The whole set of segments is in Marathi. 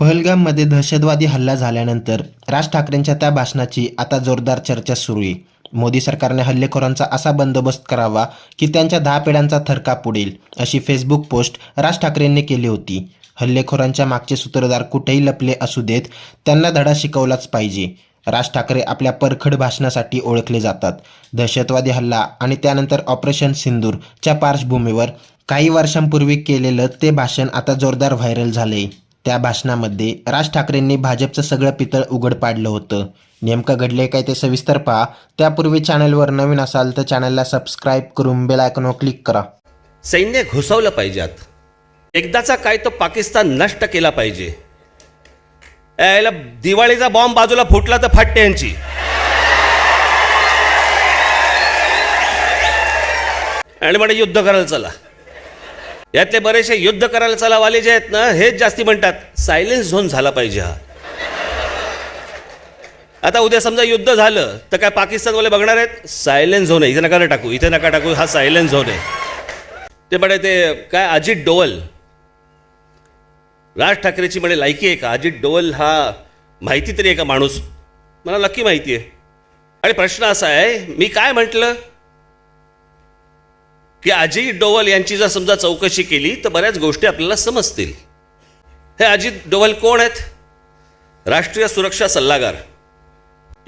पहलगाममध्ये दहशतवादी हल्ला झाल्यानंतर राज ठाकरेंच्या त्या भाषणाची आता जोरदार चर्चा सुरू आहे. मोदी सरकारने हल्लेखोरांचा असा बंदोबस्त करावा की त्यांच्या दहा पिढ्यांचा थरका पुढील अशी फेसबुक पोस्ट राज ठाकरेंनी केली होती. हल्लेखोरांच्या मागचे सूत्रधार कुठेही लपले असू देत त्यांना धडा शिकवलाच पाहिजे. राज ठाकरे आपल्या परखड भाषणासाठी ओळखले जातात. दहशतवादी हल्ला आणि त्यानंतर ऑपरेशन सिंदूरच्या पार्श्वभूमीवर काही वर्षांपूर्वी केलेलं ते भाषण आता जोरदार व्हायरल झाले त्या भाषणामध्ये राज ठाकरेंनी भाजपचं सगळं पितळ उघड पाडलं होतं. नेमकं घडले काय ते सविस्तर पहा. त्यापूर्वी चॅनलवर नवीन असाल तर चॅनलला सबस्क्राईब करून बेल आयकॉनवर क्लिक करा. सैन्य घुसवलं पाहिजेत. एकदाचा काय तो पाकिस्तान नष्ट केला पाहिजे. दिवाळीचा बॉम्ब बाजूला फुटला तर फाटते यांची. आणि म्हणे युद्ध करायला चला. यातले बरेचसे युद्ध करायला चलावाले जे आहेत ना हेच जास्ती म्हणतात सायलेन्स झोन झाला पाहिजे हा. आता उद्या समजा युद्ध झालं तर काय पाकिस्तानवाले बघणार आहेत? सायलेन्स झोन आहे. इथे नका ना टाकू इथे नका टाकू हा सायलेन्स झोन आहे. ते म्हणे ते काय अजित डोवल. राज ठाकरेची म्हणे लायकी आहे का? अजित डोवल हा माहिती तरी आहे का माणूस? मला नक्की माहिती आहे. आणि प्रश्न असा आहे मी काय म्हटलं? की अजित डोवल यांची जर समजा चौकशी केली तर बऱ्याच गोष्टी आपल्याला समजतील. हे अजित डोवल कोण आहेत? राष्ट्रीय सुरक्षा सल्लागार.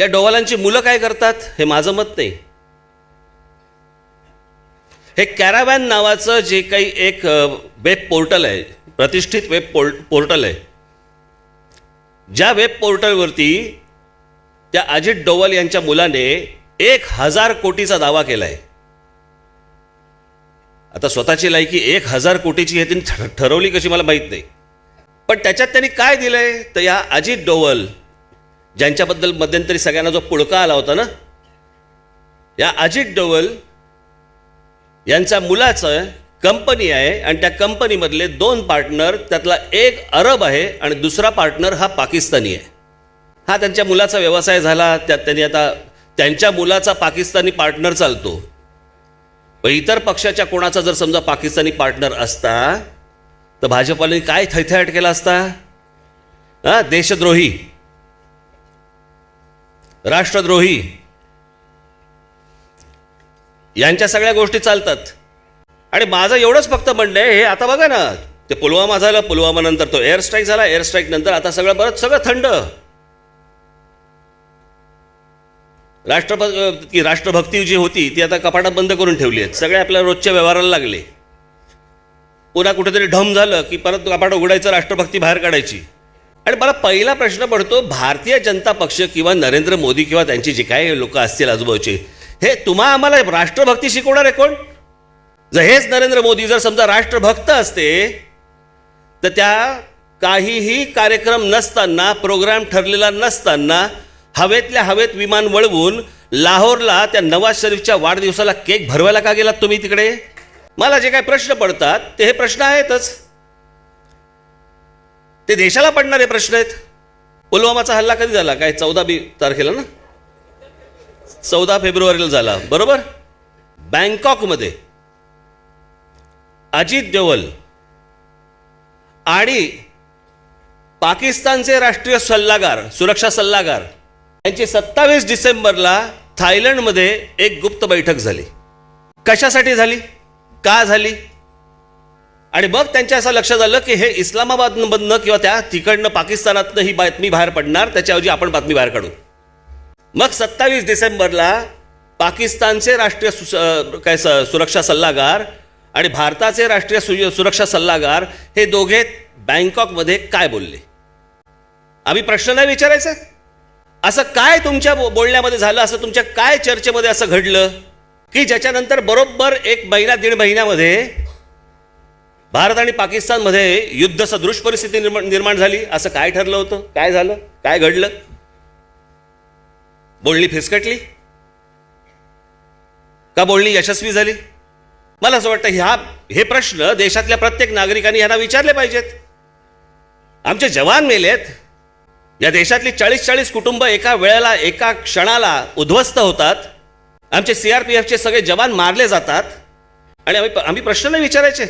या डोवालांची मुलं काय करतात हे माझं मत नाही. हे कॅरावॅन नावाचं जे काही एक वेब पोर्टल आहे प्रतिष्ठित वेब पोर् पोर्टल आहे. ज्या वेब पोर्टलवरती त्या अजित डोवल यांच्या मुलाने एक हजार कोटीचा दावा केला आहे आता स्वतःची लायकी एक हजार कोटीची हे त्यांनी ठ- ठरवली कशी मला माहीत नाही. पण त्याच्यात त्यांनी काय दिलंय? तर या अजित डोवल ज्यांच्याबद्दल मध्यंतरी सगळ्यांना जो पुळका आला होता ना या अजित डोवल यांच्या मुलाचं कंपनी आहे आणि त्या कंपनीमधले दोन पार्टनर त्यातला एक अरब आहे आणि दुसरा पार्टनर हा पाकिस्तानी आहे. हा त्यांच्या मुलाचा व्यवसाय झाला त्यात त्यांनी आता त्यांच्या मुलाचा पाकिस्तानी पार्टनर चालतो. इतर पक्षाच्या कोणाचा जर समजा पाकिस्तानी पार्टनर असता तर भाजपाने काय थैथयाट केला असता? हा देशद्रोही. राष्ट्रद्रोही. यांच्या सगळ्या गोष्टी चालतात. आणि माझं एवढंच फक्त म्हणणं आहे हे आता बघा ना ते पुलवामा झालं पुलवामा नंतर तो एअर स्ट्राईक झाला एअर स्ट्राईक नंतर आता सगळं बरंच सगळं थंड. राष्ट्रभ की राष्ट्रभक्ती जी होती ती आता कपाटात बंद करून ठेवली आहेत. सगळे आपल्या रोजच्या व्यवहाराला लागले. पुन्हा कुठेतरी ढम झालं की परत कपाट उघडायचं राष्ट्रभक्ती बाहेर काढायची. आणि मला पहिला प्रश्न पडतो भारतीय जनता पक्ष किंवा नरेंद्र मोदी किंवा त्यांची जे काही लोक असतील आजूबाजूचे हे तुम्हा आम्हाला राष्ट्रभक्ती शिकवणार आहे कोण? जर हेच नरेंद्र मोदी जर समजा राष्ट्रभक्त असते तर त्या काहीही कार्यक्रम नसताना प्रोग्राम ठरलेला नसताना हवेतल्या हवेत विमान वळवून लाहोरला त्या नवाज शरीफच्या वाढदिवसाला केक भरवायला का गेलात तुम्ही तिकडे? मला जे काही प्रश्न पडतात ते हे प्रश्न आहेतच. ते देशाला पडणारे प्रश्न आहेत. पुलवामाचा हल्ला कधी झाला? काय चौदा बी तारखेला ना? चौदा फेब्रुवारीला झाला बरोबर? बँकॉकमध्ये अजित देवल आणि पाकिस्तानचे राष्ट्रीय सल्लागार सुरक्षा सल्लागार यांची सत्तावीस डिसेंबरला थायलंडमध्ये एक गुप्त बैठक झाली. कशासाठी झाली? का झाली? आणि मग त्यांच्या असं लक्षात आलं की हे इस्लामाबादमधनं किंवा त्या तिकडनं पाकिस्तानातनं ही बातमी बाहेर पडणार त्याच्याऐवजी आपण बातमी बाहेर काढू. मग सत्तावीस डिसेंबरला पाकिस्तानचे राष्ट्रीय सु- काय स- सुरक्षा सल्लागार आणि भारताचे राष्ट्रीय सु सुरक्षा सल्लागार हे दोघे बँकॉकमध्ये काय बोलले? आम्ही प्रश्न नाही विचारायचा? असं काय तुमच्या बो- बोलण्यामध्ये झालं? असं तुमच्या काय चर्चेमध्ये असं घडलं? की ज्याच्यानंतर बरोबर एक महिना दीड महिन्यामध्ये भारत आणि पाकिस्तानमध्ये युद्ध सदृश परिस्थिती निर्माण निर्माण झाली. असं काय ठरलं होतं? काय झालं? काय घडलं? बोलणी फिसकटली? का बोलणी यशस्वी झाली? मला असं वाटतं ह्या हे प्रश्न देशातल्या प्रत्येक नागरिकांनी ह्यांना विचारले पाहिजेत. आमचे जवान मेलेत. या देशातली चाळीस चाळीस कुटुंब एका वेळेला एका क्षणाला उद्ध्वस्त होतात. आमचे सी आर पी एफचे सगळे जवान मारले जातात. आणि आम्ही आम्ही प्रश्न नाही विचारायचे.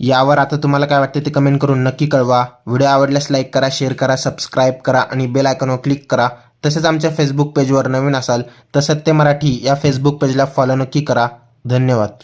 यावर आता तुम्हाला काय वाटते ते कमेंट करून नक्की कळवा. व्हिडिओ आवडल्यास लाईक करा शेअर करा सबस्क्राईब करा आणि बेल आयकॉनवर क्लिक करा. तसेच आमच्या फेसबुक पेजवर नवीन असाल तर सत्य मराठी या फेसबुक पेजला फॉलो नक्की करा. धन्यवाद.